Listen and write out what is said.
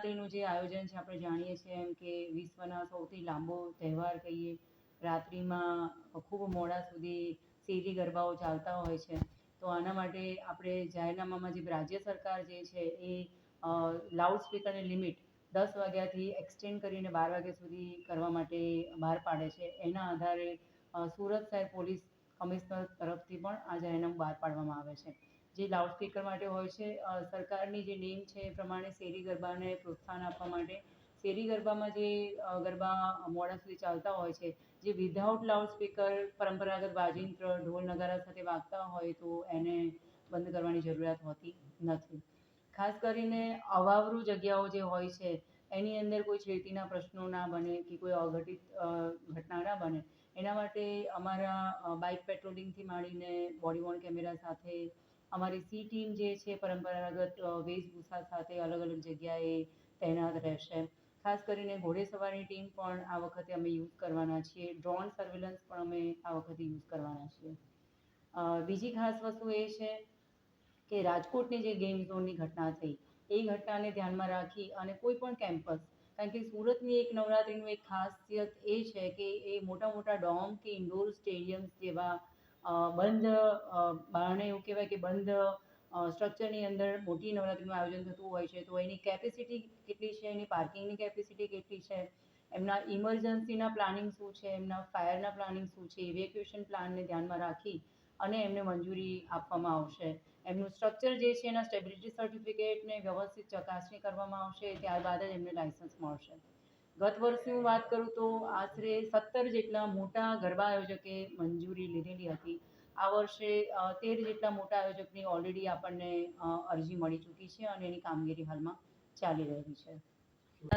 નવરાત્રિનું જે આયોજન છે, આપણે જાણીએ છીએ એમ કે વિશ્વના સૌથી લાંબો તહેવાર કહીએ, રાત્રિમાં ખૂબ મોડા સુધી શેરી ગરબાઓ ચાલતા હોય છે. તો આના માટે આપણે જાહેરનામામાં જે રાજ્ય સરકાર જે છે, એ લાઉડ સ્પીકરની લિમિટ દસ વાગ્યાથી એક્સટેન્ડ કરીને બાર વાગ્યા સુધી કરવા માટે બહાર પાડે છે. એના આધારે સુરત શહેર પોલીસ કમિશનર તરફથી પણ આ જાહેરનામું બહાર પાડવામાં આવે છે. જે લાઉડ સ્પીકર માટે હોય છે સરકારની જે નેમ છે એ પ્રમાણે શેરી ગરબાને પ્રોત્સાહન આપવા માટે. શેરી ગરબામાં જે ગરબા મોડા સુધી ચાલતા હોય છે, જે વિધાઉટ લાઉડ સ્પીકર પરંપરાગત વાજિંત્ર, ઢોલ, નગારા સાથે વાગતા હોય તો એને બંધ કરવાની જરૂરિયાત હોતી નથી. ખાસ કરીને અવાવરુ જગ્યાઓ જે હોય છે, એની અંદર કોઈ છેડતીના પ્રશ્નો ના બને કે કોઈ અઘટિત ઘટના ના બને. એના માટે અમારા બાઇક પેટ્રોલિંગથી માંડીને બોડી વોર્ન કેમેરા સાથે અમારી સી ટીમ જે છે, પરંપરાગત વેશભૂષા સાથે અલગ અલગ જગ્યાએ તૈનાત રહેશે. ખાસ કરીને ઘોડેસવારની ટીમ પણ આ વખતે અમે યુઝ કરવાના છીએ. ડ્રોન સર્વેલન્સ પણ અમે આ વખતે યુઝ કરવાના છીએ. બીજી ખાસ વસ્તુ એ છે કે રાજકોટની જે ગેમ ઝોનની ઘટના થઈ, એ ઘટનાને ધ્યાનમાં રાખી અને કોઈ પણ કેમ્પસ, કારણ કે સુરતની એક નવરાત્રિનું એક ખાસિયત એ છે કે એ મોટા મોટા ડોમ કે ઇન્ડોર સ્ટેડિયમ્સ જેવા બંધ બારણે એવું કહેવાય કે બંધ સ્ટ્રક્ચરની અંદર મોટી નવરાત્રિનું આયોજન થતું હોય છે, તો એની કેપેસિટી કેટલી છે, એની પાર્કિંગની કેપેસિટી કેટલી છે, એમના ઇમરજન્સીના પ્લાનિંગ શું છે, એમના ફાયરના પ્લાનિંગ શું છે ઇવેક્યુએશન પ્લાનને ધ્યાનમાં રાખી અને એમને મંજૂરી આપવામાં આવશે. એમનું સ્ટ્રક્ચર જે છે, એના સ્ટેબિલિટી સર્ટિફિકેટને વ્યવસ્થિત ચકાસણી કરવામાં આવશે, ત્યારબાદ જ એમને લાઇસન્સ મળશે. ગત વર્ષની હું વાત કરું તો આશરે સત્તર જેટલા મોટા ગરબા આયોજકે મંજૂરી લીધેલી હતી. આ વર્ષે તેર જેટલા મોટા આયોજકની ઓલરેડી આપણને અરજી મળી ચૂકી છે અને એની કામગીરી હાલમાં ચાલી રહી છે.